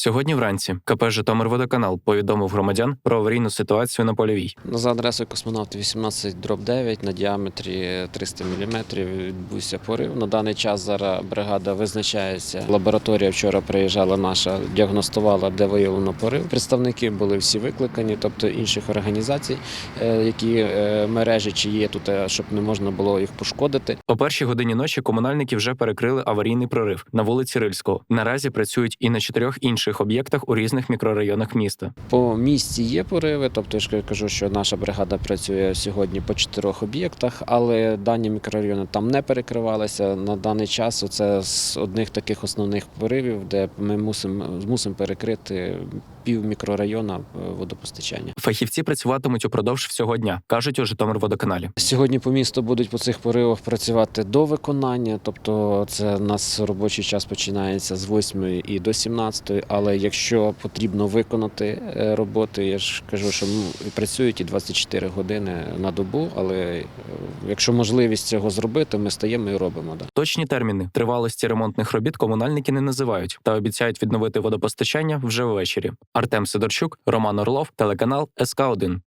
Сьогодні вранці КП Житомирводоканал повідомив громадян про аварійну ситуацію на польовій. За адресою космонавтів 18 дроб 9 на діаметрі 300 мм відбувся порив. На даний час зараз бригада визначається. Лабораторія вчора приїжджала наша, діагностувала, де виявлено порив. Представники були всі викликані, тобто інших організацій, е, які е, мережі чи є тут, е, щоб не можна було їх пошкодити. О першій годині ночі комунальники вже перекрили аварійний прорив на вулиці Рильського. Наразі працюють і на чотирьох інших об'єктах у різних мікрорайонах міста. По місті є пориви, тобто я кажу, що наша бригада працює сьогодні по чотирьох об'єктах, але дані мікрорайони там не перекривалися. На даний час це з одних таких основних поривів, де ми мусимо мусимо перекрити пів мікрорайона е, водопостачання. Фахівці працюватимуть упродовж всього дня, кажуть у Житомирводоканалі. Сьогодні по місту будуть по цих поривах працювати до виконання, тобто це у нас робочий час починається з 8 і до 17, але якщо потрібно виконати е, роботи, я ж кажу, що працюють і 24 години на добу, але е, якщо можливість цього зробити, ми стаємо і робимо. Да. Точні терміни тривалості ремонтних робіт комунальники не називають та обіцяють відновити водопостачання вже ввечері. Артем Сидорчук, Роман Орлов, телеканал СК 1